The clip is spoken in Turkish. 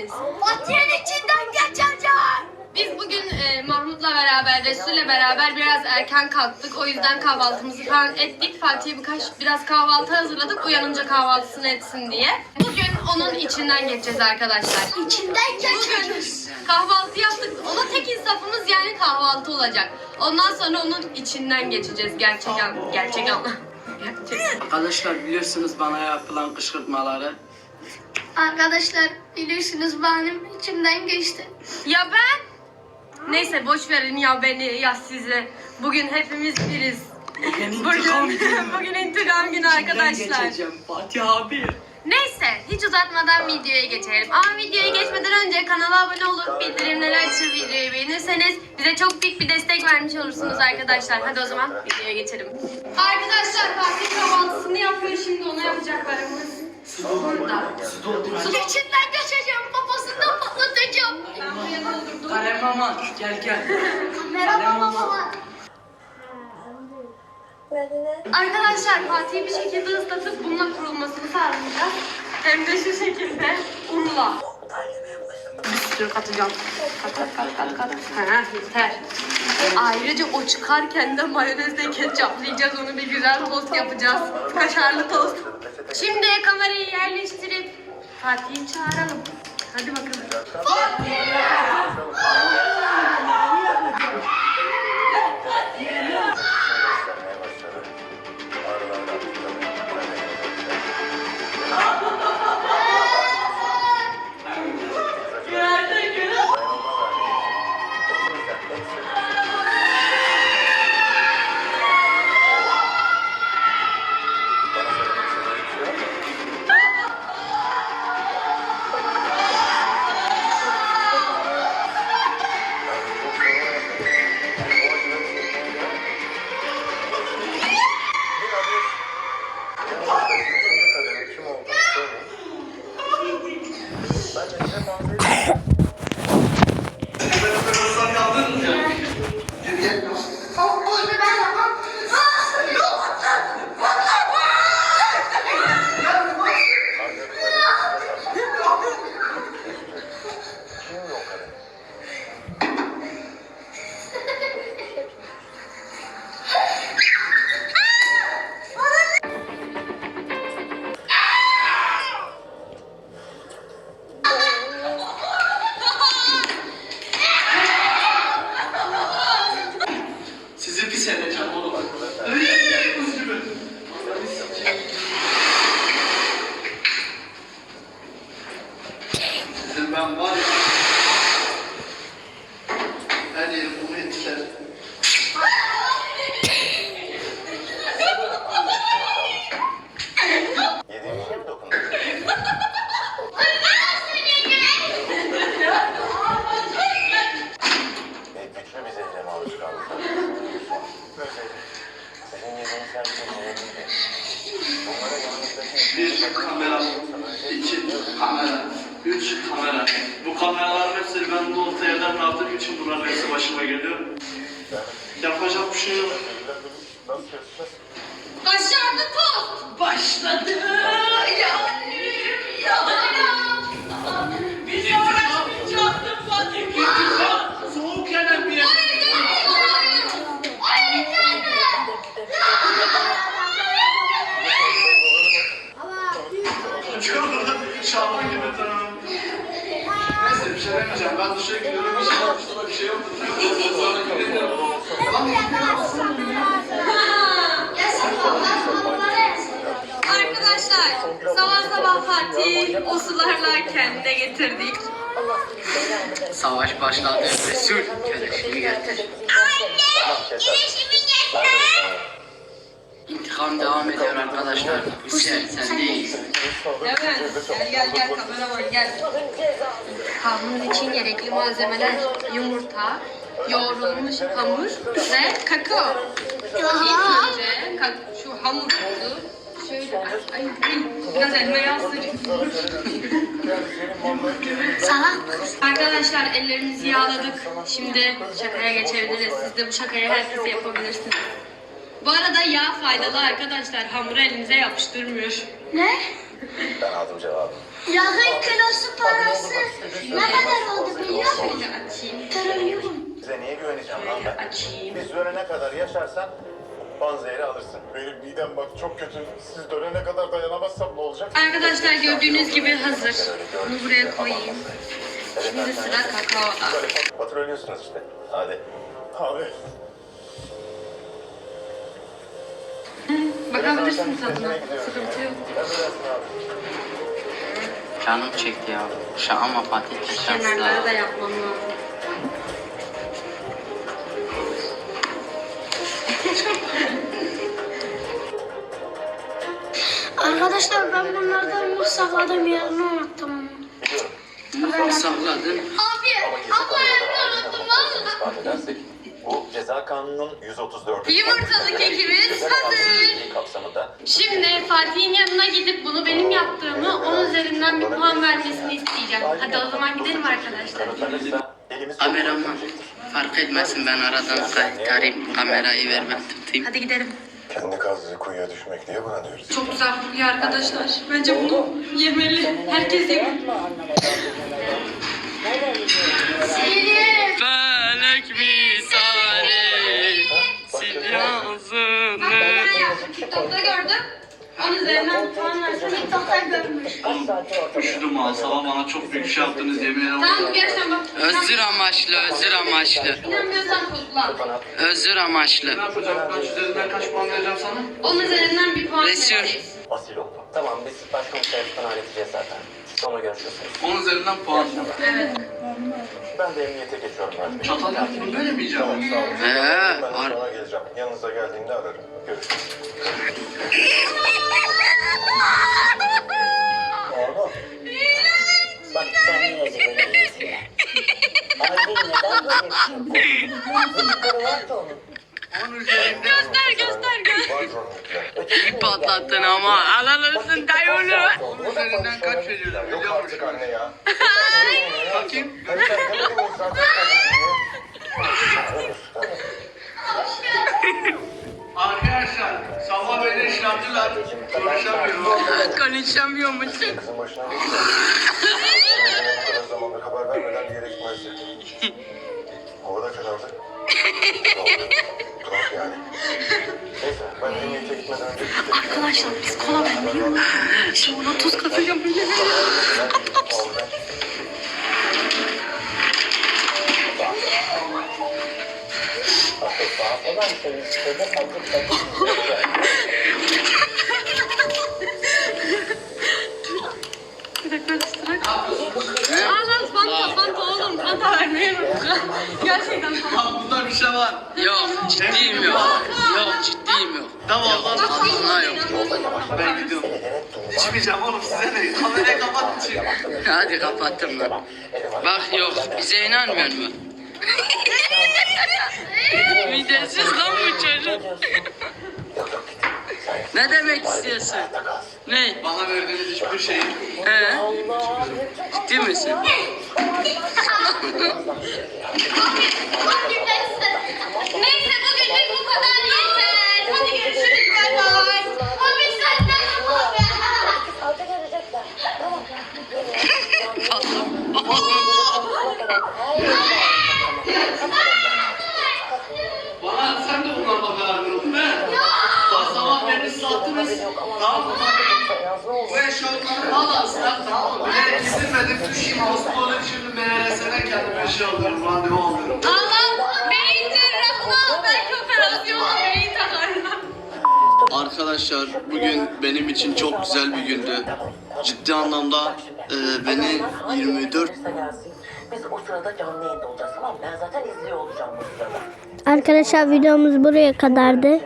geldiniz. Fatih'in içinden geçeceğim. Biz bugün e, Mahmut'la beraber, Resul'le beraber biraz erken kalktık. O yüzden kahvaltımızı falan ettik. Fatih'e birkaç biraz kahvaltı hazırladık. Uyanınca kahvaltısını etsin diye. Bugün onun içinden geçeceğiz arkadaşlar. İçinden Bugün geçeceğiz. kahvaltı yaptık. Ona tek insafımız yani kahvaltı olacak. Ondan sonra onun içinden geçeceğiz gerçek an, gerçek an. Gerçek. Arkadaşlar biliyorsunuz bana yapılan kışkırtmaları. Arkadaşlar bilirsiniz benim içimden geçti. Ya ben? Neyse boş verin ya beni ya sizi. Bugün hepimiz biriz. Bugün intikam Bugün, günü. bugün intikam günü arkadaşlar. geçeceğim Fatih abi. Neyse hiç uzatmadan videoya geçelim. Ama videoya geçmeden önce kanala abone olup bildirimleri açıp videoyu beğenirseniz bize çok büyük bir destek vermiş olursunuz arkadaşlar. Hadi o zaman videoya geçelim. Arkadaşlar Fatih kahvaltısını yapıyor şimdi onu yapacaklarımız. Burada. Su. İçinden geçeceğim. Babasından patlatacağım. Kahraman gel gel. Merhaba baba. Arkadaşlar Fatih'i bir şekilde ıslatıp bununla kurulmasını sağlayacağız. Hem de şu şekilde unla. Bir sürü katacağım. Kat kat kat kat kat. Ha, yeter. Ayrıca o çıkarken de mayonezle ketçaplayacağız. Onu bir güzel tost yapacağız. Kaşarlı tost. Şimdi kamerayı yerleştirip Fatih'i çağıralım. Hadi bakalım. Kim yerden bıraktığım için bunların hepsi başıma geliyor. Yapacak bir şey yok. Kaşarlı tost. Başladı. Yandım. Yandım. Bizi uğraşmayacaktın Fatih. Soğuk yenen bir yer. Ay gelme. Şaban gibi tamam. Neyse bir şey demeyeceğim. Ben dışarı gidiyorum. Bir şey var. Şurada bir şey yok. Sonra gidelim. Arkadaşlar sabah sabah Fatih o sularla kendine getirdik. Savaş başladı. Resul keleşini getir. İntikam devam ediyor arkadaşlar. Hüseyin sen değil. Evet. Gel gel gel kameraman gel. Hamur için gerekli malzemeler yumurta, yoğrulmuş hamur ve kakao. İlk önce şu hamurumuzu Şöyle. Ay, biraz elmaya asılacak. Arkadaşlar ellerimizi yağladık. Şimdi şakaya geçebiliriz. Siz de bu şakayı herkese yapabilirsiniz. Bu arada yağ faydalı arkadaşlar. Hamuru elinize yapıştırmıyor. Ne? Ben aldım cevabı. Yağın kilosu parası ne kadar oldu biliyor musun? Açayım. Size niye güveneceğim lan ben? Açayım. Biz ölene kadar yaşarsan panzehri alırsın. Benim midem bak çok kötü. Siz dönene kadar dayanamazsam ne olacak? Arkadaşlar gördüğünüz gibi hazır. Bunu buraya koyayım. Şimdi sıra kakaoda. Böyle pat- patır ölüyorsunuz işte. Hadi. Abi. Bakabilirsin tadına. Sıkıntı yok. Canım çekti ya. Şaka ama Fatih de Kenarları da şanslı. yapmam lazım. Arkadaşlar ben bunlardan muz sakladım yerini unuttum. Biliyorum. Sakladın. Abi abla yerini unuttum valla. bu ceza kanunun 134. Yumurtalı kekimiz hazır. kapsamında Şimdi Fatih'in yanına gidip bunu benim yaptığımı onun üzerinden bir puan vermesini isteyeceğim. Hadi o zaman gidelim arkadaşlar. Kameraman. kuvvetlenecektir. Fark etmesin ben aradan kaytarayım. Kamerayı ver ben tutayım. Hadi gidelim. Kendi kazdığı kuyuya düşmek diye buna diyoruz. Çok güzel kokuyor arkadaşlar. Bence bunu yemeli. Herkes yemeli. Felek misali sil yazını. Ben. TikTok'ta gördüm. Onun üzerinden bir puan versene. TikTok'ta görmüş. Üşüdüm ha. Sabah bana çok büyük şey yaptınız yemin ederim. Tamam gerçekten bak. Özür amaçlı, özür amaçlı. İnanmıyorsan kullan. Özür amaçlı. Ne yapacağım? Kaç üzerinden kaç puan vereceğim sana? Onun üzerinden bir puan Resul. vereceğiz. Asil oldu. Tamam biz başkomiserlikten halledeceğiz zaten. Sonra görüşürüz. 10 üzerinden puan. Evet. Ben de emniyete geçiyorum artık. Çatal yaptım böyle mi yiyeceğim? Tamam sağ olun. He, Ben de ar- sonra geleceğim. Yanınıza geldiğimde ararım. Görüşürüz. Aydın neden böyle yapıyorsun? Yukarı var da onun. 10 üzerinden. Göster göster göster. Bir patlattın ama alalısın dayını. Onun üzerinden kaç veriyorum Yok biliyor artık musun? anne ya. Bakayım. Arkadaşlar sabah beni işlemdiler. Konuşamıyorum. Konuşamıyormuşsun. yani. Neyse ben emniyete gitmeden önce... Arkadaşlar biz kola vermeyelim. Şimdi buna tuz katacağım. Olan şeyi söyle sakın sakın. Bir ciddiyim yok. Yok ciddiyim yok. Tamam lan. Vallahi yok. Ben gidiyorum. İçmeyeceğim oğlum size de. Kamerayı kapat. Hadi kapattım lan. Bak yok bize inanmıyor mu? Midesiz lan bu çocuk. Ne demek istiyorsun? Ne? Bana verdiğiniz hiçbir şeyi He? Ciddi misin? Bana sen de bunlarla beraber oldun he? Bak sabah beni sattınız. Tamam mı? Bu eşyaları al aslan tamam mı? İstemedim. Düşeyim hasta olayım şimdi meğersene kendime şey alıyorum. Randevu alıyorum. Allah beyin cerrahına belki takarlar. Arkadaşlar bugün benim için çok güzel bir gündü. Ciddi anlamda e, beni 24 Biz o sırada canlı yayında olacağız tamam? Ben zaten izliyor olacağım bu sırada. Arkadaşlar videomuz buraya kadardı.